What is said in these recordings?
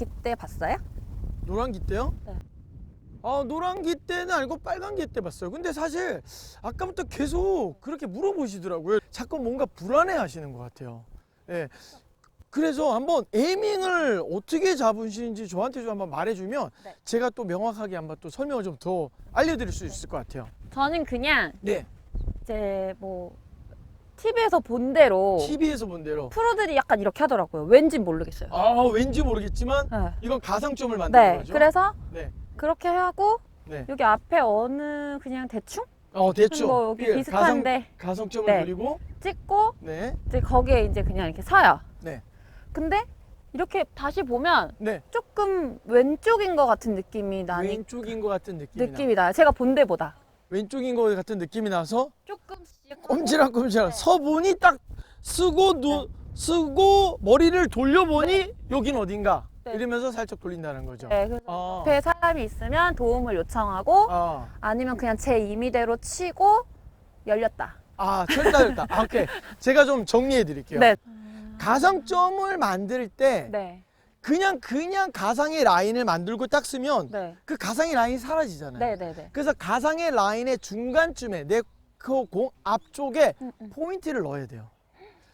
깃대 봤어요? 노란 깃대요? 네. 아 노란 깃대는 알고 빨간 깃대 봤어요. 근데 사실 아까부터 계속 그렇게 물어보시더라고요. 자꾸 뭔가 불안해 하시는 것 같아요. 예. 그래서 한번 에이밍을 어떻게 잡으시는지 저한테 좀 한번 말해주면 네. 제가 또 명확하게 한번 또 설명을 좀 더 알려드릴 수 있을 것 같아요. 저는 그냥 네. 이제 뭐 TV에서 본 대로 TV에서 본 대로. 프로들이 약간 이렇게 하더라고요. 왠진 모르겠어요. 아 왠지 모르겠지만 네. 이건 가상점을 만드는 네, 거죠. 그래서 네. 그렇게 하고 네. 여기 앞에 어느 그냥 대충 어 대충. 뭐 여기 예, 비슷한데 가상, 가상점을 네. 그리고 찍고 네. 이제 거기에 이제 그냥 이렇게 서요. 네. 근데 이렇게 다시 보면 네. 조금 왼쪽인 것 같은 느낌이 나니 왼쪽인 것 같은 느낌이 나. 느낌이 나요. 제가 본 데보다 왼쪽인 것 같은 느낌이 나서 조금씩 꼼지락꼼지락 네. 서보니 딱 쓰고 누 쓰고 머리를 돌려보니 여긴 어딘가 네. 이러면서 살짝 돌린다는 거죠. 네, 그래서 아, 앞에 사람이 있으면 도움을 요청하고 아, 아니면 그냥 제 임의대로 치고 열렸다. 아, 철다 열다. 아, 오케이. 제가 좀 정리해 드릴게요. 네. 가상점을 만들 때 네. 그냥 그냥 가상의 라인을 만들고 딱 쓰면 네. 그 가상의 라인이 사라지잖아요. 네, 네, 네. 그래서 가상의 라인의 중간쯤에 내 그 공 앞쪽에 음, 음. 포인트를 넣어야 돼요.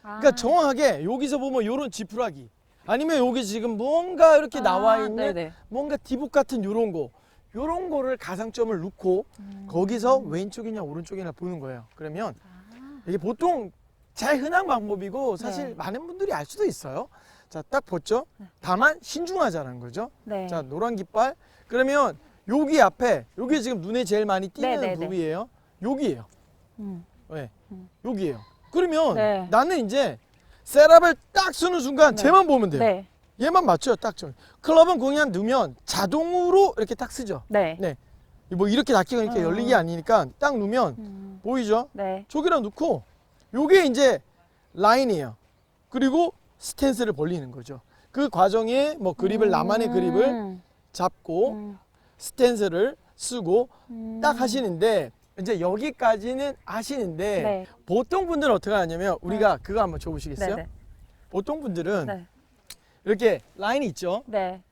아. 그러니까 정확하게 여기서 보면 요런 지푸라기 아니면 여기 지금 뭔가 이렇게 나와 아, 있는 네네. 뭔가 디봇 같은 요런 거 요런 거를 가상점을 놓고 음. 거기서 왼쪽이냐 오른쪽이냐 보는 거예요. 그러면 아. 이게 보통 잘 흔한 방법이고 사실 네. 많은 분들이 알 수도 있어요. 자, 딱 봤죠? 다만 신중하자는 거죠. 네. 자, 노란 깃발. 그러면 여기 앞에 여기 지금 눈에 제일 많이 띄는 네, 네, 네. 부위예요. 여기예요. 음. 네. 음. 여기예요. 그러면 네. 나는 이제 셋업을 딱 쓰는 순간 네. 쟤만 보면 돼요. 네. 얘만 맞춰요. 딱 좀. 클럽은 그냥 넣으면 자동으로 이렇게 딱 쓰죠. 네. 네. 뭐 이렇게 닫기가 이렇게 어. 열리기 아니니까 딱 누면 음. 보이죠? 네. 저기다 놓고 요게 이제 라인이에요. 그리고 스탠스를 벌리는 거죠. 그 과정에 뭐 그립을 나만의 그립을 음. 잡고 음. 스탠스를 쓰고 음. 딱 하시는데 이제 여기까지는 하시는데 네. 보통 분들은 어떻게 하냐면 우리가 그거 한번 줘보시겠어요? 네. 보통 분들은 네. 이렇게 라인이 있죠. 네.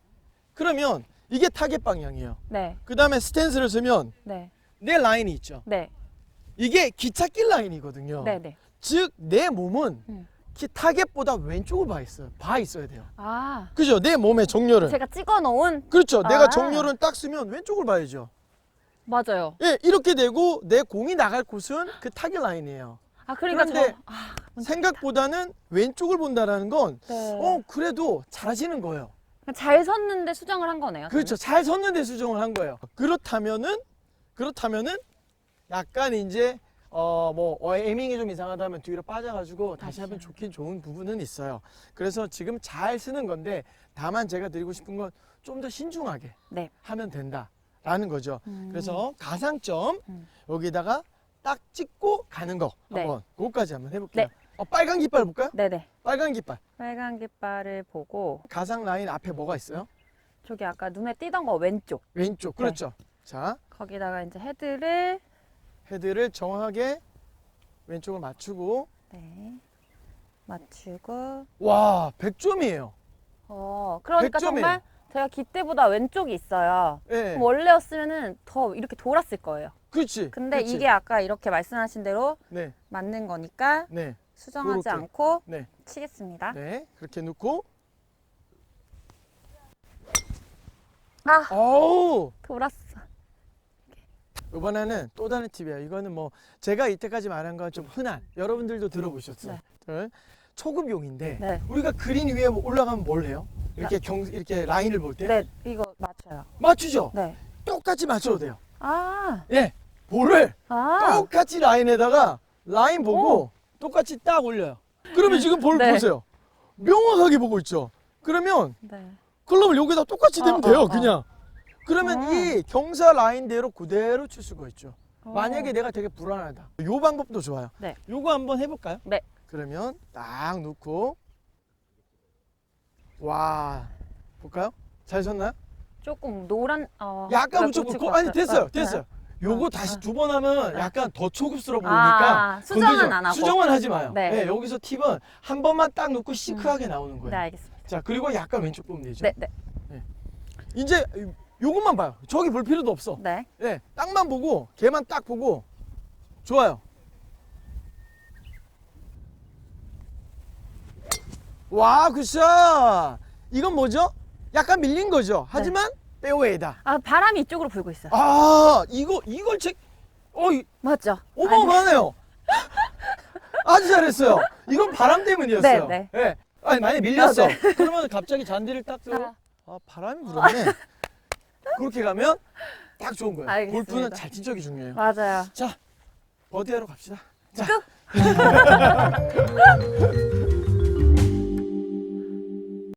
그러면 이게 타겟 방향이에요. 네. 그 다음에 스탠스를 쓰면 네. 내 라인이 있죠. 네. 이게 기찻길 라인이거든요. 네. 네. 즉 내 몸은 음. 기- 타겟보다 왼쪽을 봐 있어요. 봐 있어야 돼요. 아. 그죠? 내 몸의 정렬은. 제가 찍어 놓은 그렇죠. 내가 아. 정렬은 딱 쓰면 왼쪽을 봐야죠. 맞아요. 예, 이렇게 되고 내 공이 나갈 곳은 그 타겟 라인이에요. 아 그러니까 그런데 저 아, 생각보다는 왼쪽을 본다라는 건 네. 어, 그래도 잘하시는 거예요. 잘 섰는데 수정을 한 거네요. 그렇죠. 잘 섰는데 수정을 한 거예요. 그렇다면은 그렇다면은 약간 이제 어뭐 어, 에밍이 좀 이상하다면 뒤로 빠져가지고 다시 하면 좋긴 좋은 부분은 있어요. 그래서 지금 잘 쓰는 건데 다만 제가 드리고 싶은 건 좀 더 신중하게 네. 하면 된다라는 거죠. 음. 그래서 가상점 음. 여기다가 딱 찍고 가는 거 네. 한번 그거까지 한번 해볼게요. 네. 어, 빨간 깃발 볼까요? 네네. 빨간 깃발. 빨간 깃발을 보고 가상 라인 앞에 뭐가 있어요? 저기 아까 눈에 띄던 거 왼쪽 왼쪽. 그렇죠. 자, 거기다가 이제 헤드를 헤드를 정확하게 왼쪽을 맞추고 네 맞추고 와 100점이에요 어 그러니까 100 점이에요. 정말 제가 깃대보다 왼쪽이 있어요. 예 그럼 원래였으면은 더 이렇게 돌았을 거예요. 그렇지 근데 그렇지. 이게 아까 이렇게 말씀하신 대로 네, 맞는 거니까 네, 수정하지 요렇게. 않고 네, 치겠습니다. 네 그렇게 놓고 아 어우 돌았어. 이번에는 또 다른 팁이에요 이거는 뭐 제가 이때까지 말한 건 좀 흔한 여러분들도 들어보셨어요 네. 초급용인데 네. 우리가 그린 위에 뭐 올라가면 뭘 해요? 이렇게 경 이렇게 라인을 볼 때 네 이거 맞춰요. 맞추죠? 네. 똑같이 맞춰도 돼요 아 예 볼을 아. 똑같이 라인에다가 라인 보고 똑같이 딱 올려요. 그러면 지금 볼 네. 보세요. 명확하게 보고 있죠. 그러면 네. 클럽을 여기다 똑같이 어, 대면 어, 돼요, 어. 그냥. 그러면 음. 이 경사 라인대로 그대로 칠 수가 있죠. 어. 만약에 내가 되게 불안하다. 요 방법도 좋아요. 네. 요거 한번 해볼까요? 네. 그러면 딱 놓고 와 볼까요? 잘 섰나요? 조금 노란 어 약간 우측 고 아니 같아요. 됐어요, 어, 됐어요. 요거 어, 다시 어. 두번 하면 네. 약간 더 초급스러워 보이니까 아, 수정은 마. 안 하고. 수정은 하지 마요. 네. 네, 여기서 팁은 한 번만 딱 놓고 시크하게 나오는 거예요. 네 알겠습니다. 자 그리고 약간 왼쪽 보면 되죠. 네 네. 이제 요것만 봐요. 저기 볼 필요도 없어. 네. 예, 땅만 보고 걔만 딱 보고 좋아요. 와, 굿샷. 이건 뭐죠? 약간 밀린 거죠. 하지만 페어웨이다. 아, 바람이 이쪽으로 불고 있어요. 아, 이거 이걸 책 어, 이- 맞죠? 어마어마하네요. 아주 잘했어요. 이건 바람 때문이었어요. 네, 예. 아니 만약 밀렸어. 아, 네. 그러면 갑자기 잔디를 딱 들어. 아. 아 바람이 불었네. 그렇게 가면 딱 좋은 거예요. 알겠습니다. 골프는 잘 친 적이 중요해요. 맞아요. 자 버디하러 갑시다. 자. 끝.